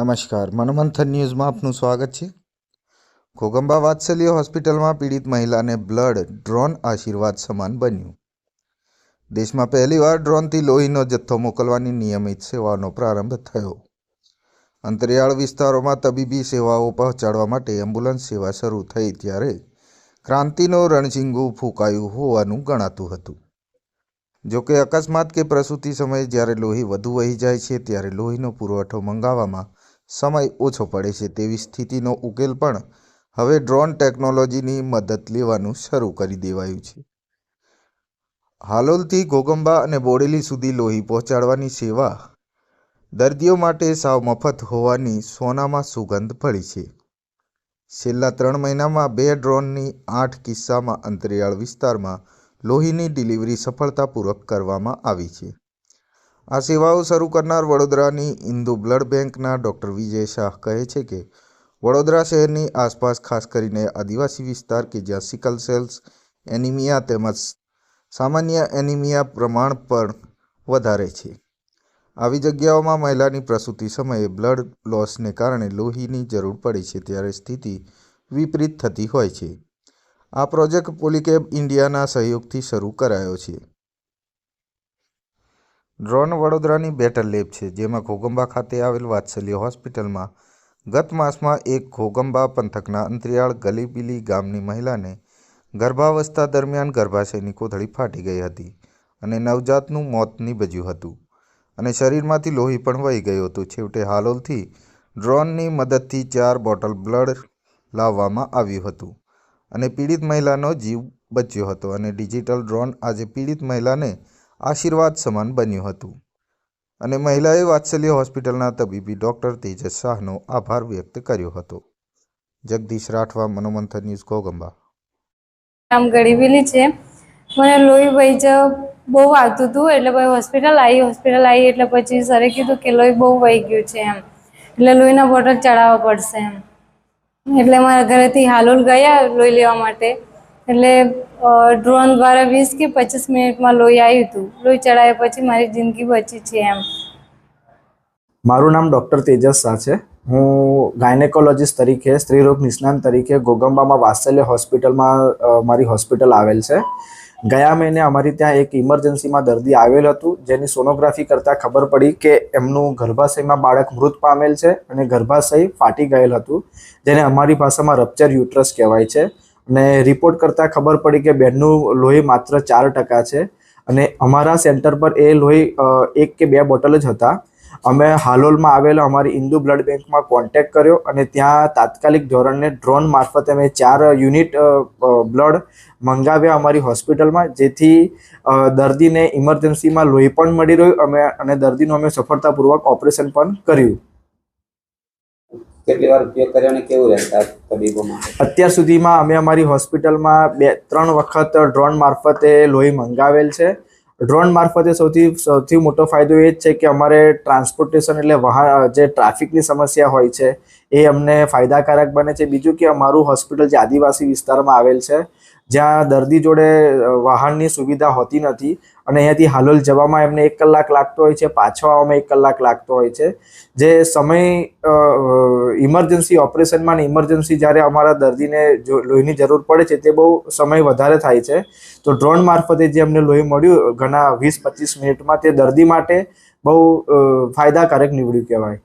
નમસ્કાર. મનમંથન ન્યૂઝમાં આપનું સ્વાગત છે. ઘોગંબા વાત્સલ્ય હોસ્પિટલમાં પીડિત મહિલાને બ્લડ ડ્રોન આશીર્વાદ સમાન બન્યું. દેશમાં પહેલીવાર ડ્રોનથી લોહીનો જથ્થો મોકલવાની નિયમિત સેવાનો પ્રારંભ થયો. અંતરિયાળ વિસ્તારોમાં તબીબી સેવાઓ પહોંચાડવા માટે એમ્બ્યુલન્સ સેવા શરૂ થઈ ત્યારે ક્રાંતિનો રણઝીંગું ફૂંકાયું હોવાનું ગણાતું હતું. જોકે અકસ્માત કે પ્રસૂતિ સમયે જ્યારે લોહી વધુ વહી જાય છે ત્યારે લોહીનો પુરવઠો મંગાવવામાં સમય ઓછો પડે છે તેવી સ્થિતિનો ઉકેલ પણ હવે ડ્રોન ટેકનોલોજીની મદદ લેવાનું શરૂ કરી દેવાયું છે. હાલોલથી ઘોગંબા અને બોડેલી સુધી લોહી પહોંચાડવાની સેવા દર્દીઓ માટે સાવ મફત હોવાની સોનામાં સુગંધ પડી છે. છેલ્લા ત્રણ મહિનામાં બે ડ્રોનની આઠ કિસ્સામાં અંતરિયાળ વિસ્તારમાં લોહીની ડિલિવરી સફળતાપૂર્વક કરવામાં આવી છે. આ સેવાઓ શરૂ કરનાર વડોદરાની ઇન્દુ બ્લડ બેંકના ડૉક્ટર વિજય શાહ કહે છે કે, વડોદરા શહેરની આસપાસ ખાસ કરીને આદિવાસી વિસ્તાર કે જ્યાં સિકલ સેલ્સ, એનિમિયા તેમજ સામાન્ય એનિમિયા પ્રમાણ પણ વધારે છે. આવી જગ્યાઓમાં મહિલાની પ્રસૂતિ સમયે બ્લડ લોસને કારણે લોહીની જરૂર પડે છે ત્યારે સ્થિતિ વિપરીત થતી હોય છે. આ પ્રોજેક્ટ પોલીકેબ ઇન્ડિયાના સહયોગથી શરૂ કરાયો છે. ડ્રોન વડોદરાની બેટલ લેબ છે, જેમાં ઘોગંબા ખાતે આવેલ વાત્સલ્ય હોસ્પિટલમાં ગત માસમાં એક ઘોગંબા પંથકના અંતરિયાળ ગલીબીલી ગામની મહિલાને ગર્ભાવસ્થા દરમિયાન ગર્ભાશયની કોથળી ફાટી ગઈ હતી અને નવજાતનું મોત નીપજ્યું હતું અને શરીરમાંથી લોહી પણ વહી ગયું હતું. છેવટે હાલોલથી ડ્રોનની મદદથી ચાર બોટલ બ્લડ લાવવામાં આવ્યું હતું અને પીડિત મહિલાનો જીવ બચ્યો હતો અને ડિજિટલ ડ્રોન આજે પીડિત મહિલાને આશીર્વાદ સમાન બન્યું હતું. અને મહિલાએ વાત્સલ્ય હોસ્પિટલના તબીબી ડૉક્ટર તેજસ શાહનો આભાર વ્યક્ત કર્યો હતો. જગદીશ રાઠવા, મનોમંથન ન્યૂઝ ઘોગંબા નામ ગળીબેલી છે. મને લોહી વહી બહુ આવતું હતું, એટલે પછી હોસ્પિટલ આવી હોસ્પિટલ આવી એટલે પછી સરે કીધું કે લોહી બહુ વહી ગયું છે એમ. એટલે લોહીના બોટલ ચડાવવા પડશે એમ. એટલે મારા ઘરેથી હાલોલ ગયા લોહી લેવા માટે. એટલે ડ્રોન દ્વારા વીસ કે પચીસ મિનિટમાં લોહી આવ્યું હતું. લોહી ચડાવ્યા પછી મારી જિંદગી બચી છે એમ. મારું નામ ડૉક્ટર તેજસ શાહ છે. હું ગાયનેકોલોજીસ્ટ તરીકે, સ્ત્રીરોગ નિષ્ણાંત તરીકે ગોગંબામાં વાત્સલ્ય હોસ્પિટલમાં મારી હોસ્પિટલ આવેલ છે. ગયા મહિને અમારી ત્યાં એક ઇમરજન્સીમાં દર્દી આવેલ હતું, જેની સોનોગ્રાફી કરતાં ખબર પડી કે એમનું ગર્ભાશયમાં બાળક મૃત પામેલ છે અને ગર્ભાશય ફાટી ગયેલ હતું, જેને અમારી ભાષામાં રપ્ચર યુટ્રસ કહેવાય છે. અને રિપોર્ટ કરતાં ખબર પડી કે બેનનું લોહી માત્ર ચાર ટકા છે. અને અમારા સેન્ટર પર એ લોહી એક કે બે બોટલ જ હતા. અમે હાલોલમાં આવેલા અમારી ઇન્દુ બ્લડ બેંકમાં કોન્ટેક્ટ કર્યો અને ત્યાં તાત્કાલિક ધોરણે ડ્રોન મારફતે અમે ચાર યુનિટ બ્લડ મંગાવ્યા અમારી હોસ્પિટલમાં જેથી દર્દીને ઇમરજન્સીમાં લોહી પણ મળી રહ્યું અમે અને દર્દીનું અમે સફળતાપૂર્વક ઓપરેશન પણ કર્યું. કેટલી વાર ઉપયોગ કર્યો અને કેવું રહેતા તબીબોમાં? અત્યાર સુધીમાં અમે અમારી હોસ્પિટલમાં બે, ત્રણ વખત ડ્રોન મારફતે લોહી મંગાવેલ છે. ડ્રોન મારફતે સૌથી સૌથી મોટો ફાયદો એ જ છે કે અમારે ટ્રાન્સપોર્ટેશન એટલે વાહન જે ટ્રાફિકની સમસ્યા હોય છે, એ અમને ફાયદાકારક બને છે. બીજું કે અમારું હોસ્પિટલ જે આદિવાસી વિસ્તારમાં આવેલ છે, જ્યાં દર્દી જોડે વાહનની સુવિધા હોતી નથી અને અહીંયાથી હાલોલ જવામાં એમને એક કલાક લાગતો હોય છે, પાછો આવવામાં એક કલાક લાગતો હોય છે. જે સમય ઇમરજન્સી ઓપરેશનમાં ને ઇમરજન્સી જ્યારે અમારા દર્દીને જો લોહીની જરૂર પડે છે તે બહુ સમય વધારે થાય છે. તો ડ્રોન મારફતે જે અમને લોહી મળ્યું, ઘણા વીસ પચીસ મિનિટમાં તે દર્દી માટે બહુ ફાયદાકારક નીવડ્યું કહેવાય.